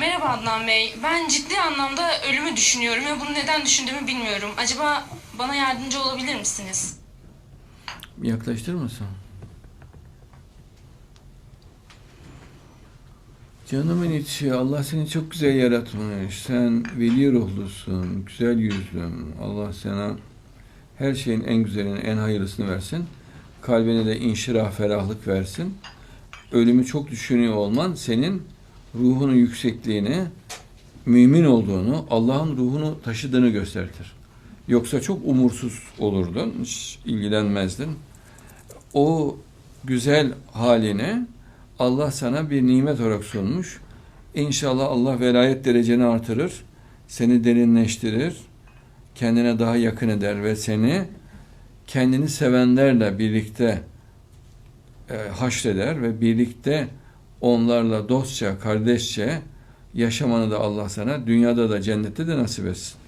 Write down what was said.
Merhaba Adnan Bey. Ben ciddi anlamda ölümü düşünüyorum ve bunu neden düşündüğümü bilmiyorum. Acaba bana yardımcı olabilir misiniz? Yaklaştırır mısın? Canımın içi, Allah seni çok güzel yaratmış. Sen veli ruhlusun, güzel yüzlüm. Allah sana her şeyin en güzelini, en hayırlısını versin. Kalbine de inşirah, ferahlık versin. Ölümü çok düşünüyor olman senin ruhunun yüksekliğini, mümin olduğunu, Allah'ın ruhunu taşıdığını gösterir. Yoksa çok umursuz olurdun, hiç ilgilenmezdin o güzel haline Allah sana bir nimet olarak sunmuş. İnşallah Allah velayet dereceni artırır, seni derinleştirir, kendine daha yakın eder ve seni kendini sevenlerle birlikte e, haşreder ve birlikte onlarla dostça, kardeşçe yaşamanı da Allah sana dünyada da cennette de nasip etsin.